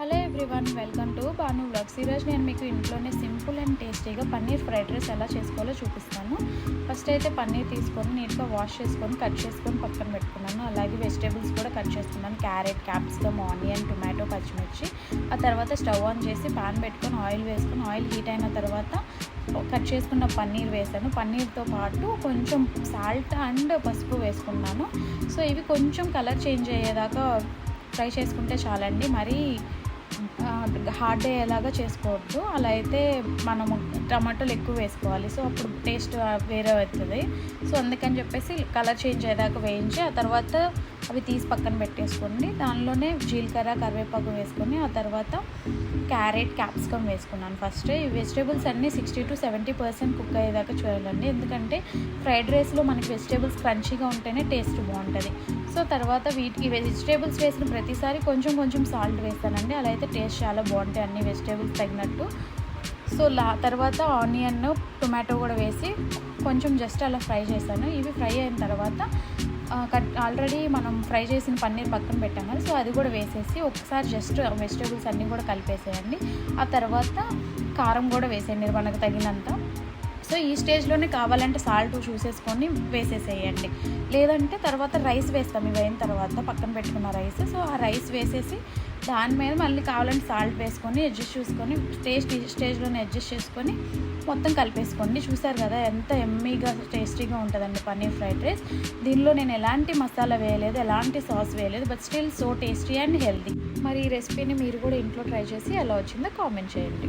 Hello everyone welcome to Banu blogs ఈరోజు నేను మీకు ఇంట్లోనే సింపుల్ అండ్ టేస్టీగా పన్నీర్ ఫ్రైడ్ రైస్ ఎలా చేసుకోవాలో చూపిస్తాను. ఫస్ట్ అయితే పన్నీర్ తీసుకొని నీట్గా వాష్ చేసుకొని కట్ చేసుకొని పక్కన పెట్టుకున్నాను. అలాగే వెజిటేబుల్స్ కూడా కట్ చేసుకున్నాను క్యారెట్ క్యాప్సికమ్ ఆనియన్ టొమాటో పచ్చిమిర్చి. ఆ తర్వాత స్టవ్ ఆన్ చేసి పాన్ పెట్టుకొని ఆయిల్ వేసుకొని ఆయిల్ హీట్ అయిన తర్వాత కట్ చేసుకున్న పన్నీర్ వేసాను. పన్నీర్తో పాటు కొంచెం సాల్ట్ అండ్ పసుపు వేసుకున్నాను. సో ఇవి కొంచెం కలర్ చేంజ్ అయ్యేదాకా ఫ్రై చేసుకుంటే చాలండి. మరీ హార్డ్ అయ్యేలాగా చేసుకోవద్దు అలా అయితే మనము టమాటోలు ఎక్కువ వేసుకోవాలి. సో అప్పుడు టేస్ట్ వేరే అవుతుంది. సో అందుకని చెప్పేసి కలర్ చేంజ్ అయ్యేదాకా వేయించి ఆ తర్వాత అవి తీసి పక్కన పెట్టేసుకోండి. దానిలోనే జీలకర్ర కరివేపాకు వేసుకొని ఆ తర్వాత క్యారెట్ క్యాప్సికమ్ వేసుకున్నాను ఫస్ట్. ఈ వెజిటేబుల్స్ అన్నీ sixty to seventy percent cook అయ్యేదాకా చూడాలండి. ఎందుకంటే ఫ్రైడ్ రైస్లో మనకి వెజిటేబుల్స్ క్రంచీగా ఉంటేనే టేస్ట్ బాగుంటుంది. సో తర్వాత వీటికి వెజిటేబుల్స్ వేసిన ప్రతిసారి కొంచెం కొంచెం సాల్ట్ వేస్తానండి. అలా అయితే టేస్ట్ చాలా బాగుంటాయి అన్ని వెజిటేబుల్స్ తగినట్టు. సో లా తర్వాత ఆనియన్ టొమాటో కూడా వేసి కొంచెం జస్ట్ అలా ఫ్రై చేశాను. ఇవి ఫ్రై అయిన తర్వాత ఆల్రెడీ మనం ఫ్రై చేసిన పన్నీర్ పక్కన పెట్టాం కదా సో అది కూడా వేసేసి ఒకసారి జస్ట్ వెజిటేబుల్స్ అన్నీ కూడా కలిపేసేయండి. ఆ తర్వాత కారం కూడా వేసేయండి మనకు తగినంత. సో ఈ స్టేజ్లోనే కావాలంటే సాల్ట్ చూసేసుకొని వేసేసేయండి. లేదంటే తర్వాత రైస్ వేస్తాం ఇవి అయిన తర్వాత పక్కన పెట్టుకున్న రైస్ సో ఆ రైస్ వేసేసి దాని మీద మళ్ళీ కావాలంటే సాల్ట్ వేసుకొని అడ్జస్ట్ చూసుకొని టేస్ట్ స్టేజ్లోనే అడ్జస్ట్ చేసుకొని మొత్తం కలిపేసుకోండి. చూసారు కదా ఎంత ఎమ్మీగా టేస్టీగా ఉంటుందండి పన్నీర్ ఫ్రైడ్ రైస్. దీనిలో నేను ఎలాంటి మసాలా వేయలేదు ఎలాంటి సాస్ వేయలేదు but still so tasty and healthy మరి ఈ రెసిపీని మీరు కూడా ఇంట్లో ట్రై చేసి ఎలా వచ్చిందో కామెంట్ చేయండి.